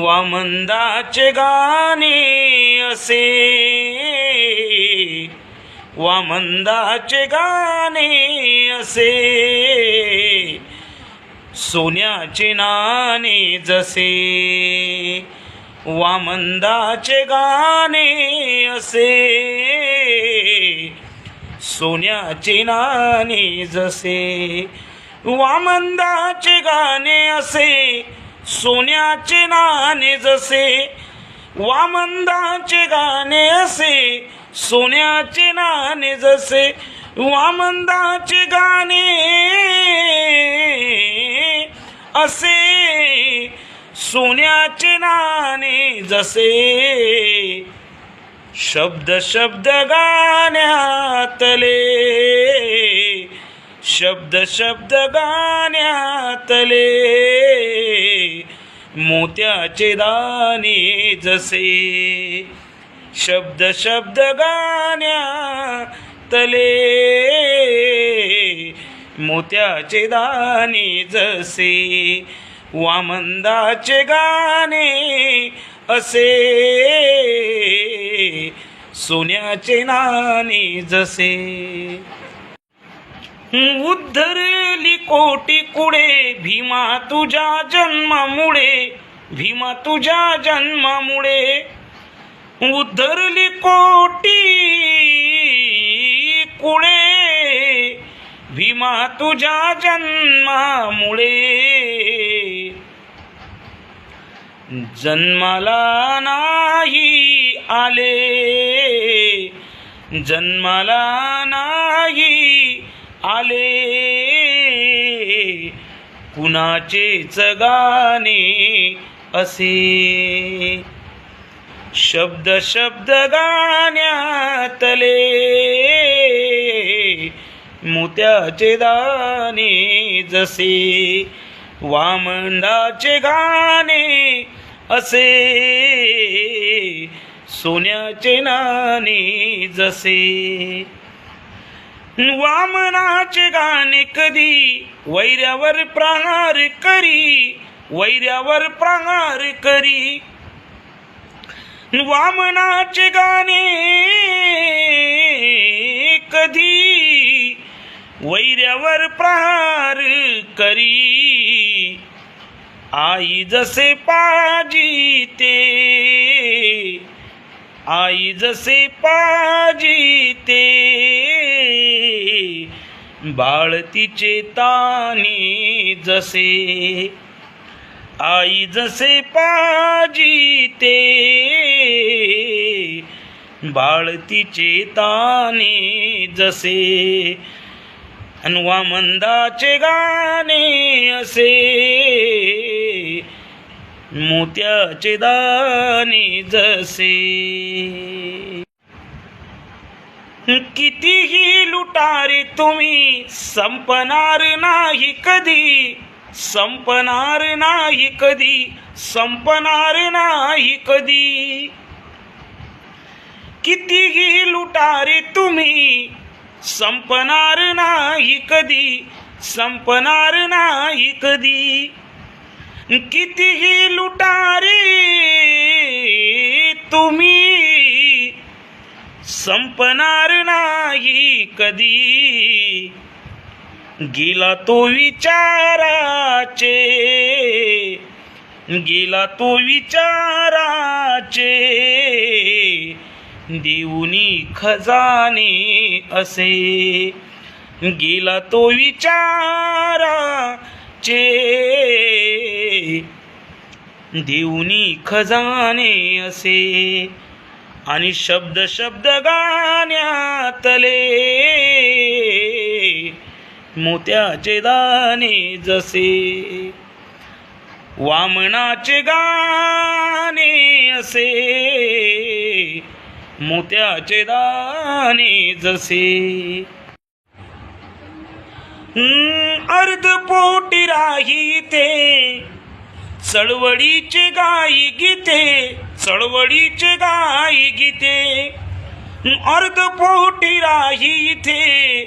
वामंदाचे गाणे असे. वामंदाचे गाणे असे. सोन्याचे नाणे जसे. वामंदाचे गाणे असे. सोन्याचे नाणे जसे. वामंदाचे गाणे असे. सोन्याचे नाणे जसे वामंदाचे गाणे असे सोन्याचे नाणे जसे वामंदाचे गाणे असे सोन्याचे नाणे जसे. शब्द शब्द गाण्यातले शब्द शब्द गाण्यातले. मोत्याचे दाने जसे. शब्द शब्द गाण्या तले. मोत्याचे दाने जसे. वामंदाचे गाणे असे. सोन्याचे नाणे जसे. उद्धरली कोटी कुडे भीमा तुझ्या जन्मामुळे भीमा तुझ्या जन्मामुळे. उद्धरली कोटी कुळे भीमा तुझ्या जन्मामुळे. जन्माला नाही आले जन्माला नाही आले. कुणाचेच गाणे असे. शब्द शब्द गाण्यातले. मोत्याचे दाणे जसे. वामंडाचे गाणे असे. सोन्याचे नाणे जसे. वामनाचे गाणे कधी? वैऱ्यावर प्रहार करी. वैऱ्यावर प्रहार करी. वामनाचे गाणे कधी? वैऱ्यावर प्रहार करी. आई जसे पाजी ते आई जसे पाजी ते बाळतीचे तानी जसे. आई जसे पाजी ते. ताने जसे. अन्वामंदाचे गाणे असे. मोत्याचे दाने जसे. कितीही लुटारे तुम्ही संपणार नाही कधी. संपणार नाही कधी संपणार नाही कधी. कितीही लुटारे तुम्ही संपणार नाही कधी संपणार नाही कधी. कितीही लुटारे तुम्ही संपणार नाही कधी. गेला तो विचाराचे गेला तो विचाराचे. देऊनी खजाने असे गेला तो विचाराचे. देऊनी खजाने असे आणि शब्द शब्द गाण्यातले मोत्याचे दाणे जसे. वामनाचे गाणे असे मोत्याचे दाणे जसे. अर्धपोटी राही ते चळवळीचे गाई गीते. चळवळीचे गाई गीते. अर्धपोटी राही इथे.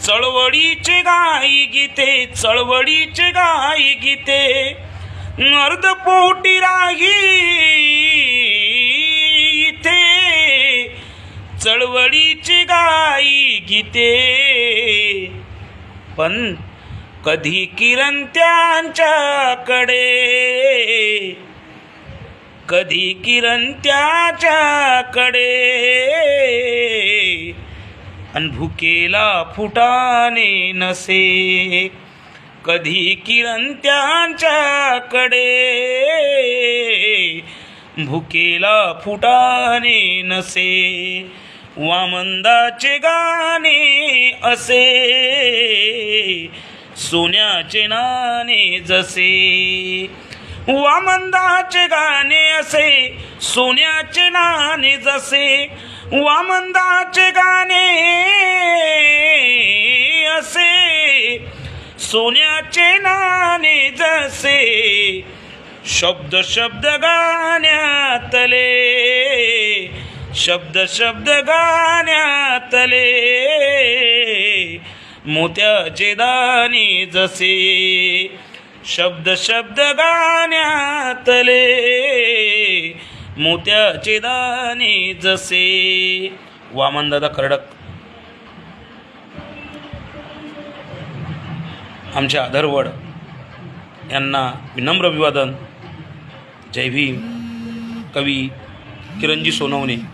चळवळीचे गाई गीते चळवळीचे गाई गीते. अर्धपोटी राही इथे. चळवळीची गाई गीते. पण कधी किरण त्यांच्याकडे. कधी किरण त्याच्याकडे? अन भुकेला फुटाने नसे. कधी किरण त्यांच्याकडे? भुकेला फुटाने नसे. वामंदाचे गाणे असे. सोन्याचे नाणे जसे. वामंदाचे गाणे असे सोन्याचे नाणे जसे. वामंदाचे गाणे असे सोन्याचे नाणे जसे. शब्द शब्द गाण्यातले शब्द शब्द गाण्यातले. मोत्याचे दाणे जसे. शब्द शब्द गाण्यातले मोत्याचे दाणे जसे. वामनदादा खरडक. आमच्या आधरवड यांना विनम्र अभिवादन. जय भीम. कवी किरणजी सोनवणे.